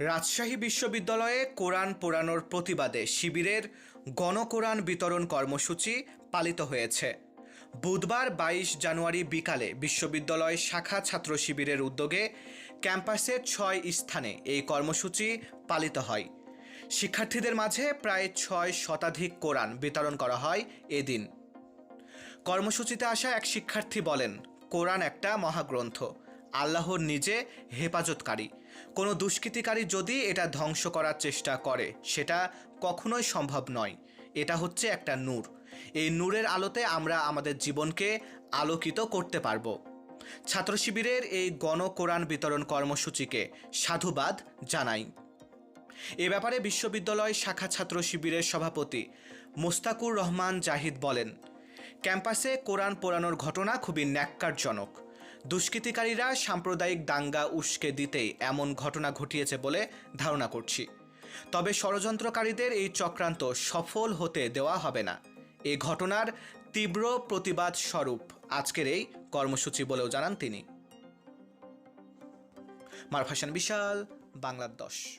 রাজশাহী বিশ্ববিদ্যালয়ে কোরআন পোড়ানোর প্রতিবাদে শিবিরের গণকোরআন বিতরণ কর্মসূচি পালিত হয়েছে। বুধবার বাইশ জানুয়ারি বিকালে বিশ্ববিদ্যালয় শাখা ছাত্র শিবিরের উদ্যোগে ক্যাম্পাসের ছয় স্থানে এই কর্মসূচি পালিত হয়। শিক্ষার্থীদের মাঝে প্রায় ছয় শতাধিক কোরআন বিতরণ করা হয় এদিন। কর্মসূচিতে আসা এক শিক্ষার্থী বলেন, কোরআন একটা মহাগ্রন্থ। আল্লাহর নিজে হেফাজতকারী। কোনো দুষ্কৃতিকারী যদি এটা ধ্বংস করার চেষ্টা করে, সেটা কখনোই সম্ভব নয়। এটা হচ্ছে একটা নূর। এই নূরের আলোতে আমরা আমাদের জীবনকে আলোকিত করতে পারব। ছাত্র শিবিরের এই গণ কোরআন বিতরণ কর্মসূচিকে সাধুবাদ জানাই। এ ব্যাপারে বিশ্ববিদ্যালয় শাখা ছাত্র শিবিরের সভাপতি মোস্তাকুর রহমান জাহিদ বলেন, ক্যাম্পাসে কোরআন পোড়ানোর ঘটনা খুবই ন্যাক্কারজনক। দুষ্কৃতিকারীরা সাম্প্রদায়িক দাঙ্গা উস্কে দিতে এমন ঘটনা ঘটিয়েছে বলে ধারণা করছি। তবে ষড়যন্ত্রকারীদের এই চক্রান্ত সফল হতে দেওয়া হবে না। এ ঘটনার তীব্র প্রতিবাদ স্বরূপ আজকের এই কর্মসূচি বলেও জানান তিনি। মারফাসান বিশাল বাংলার দশ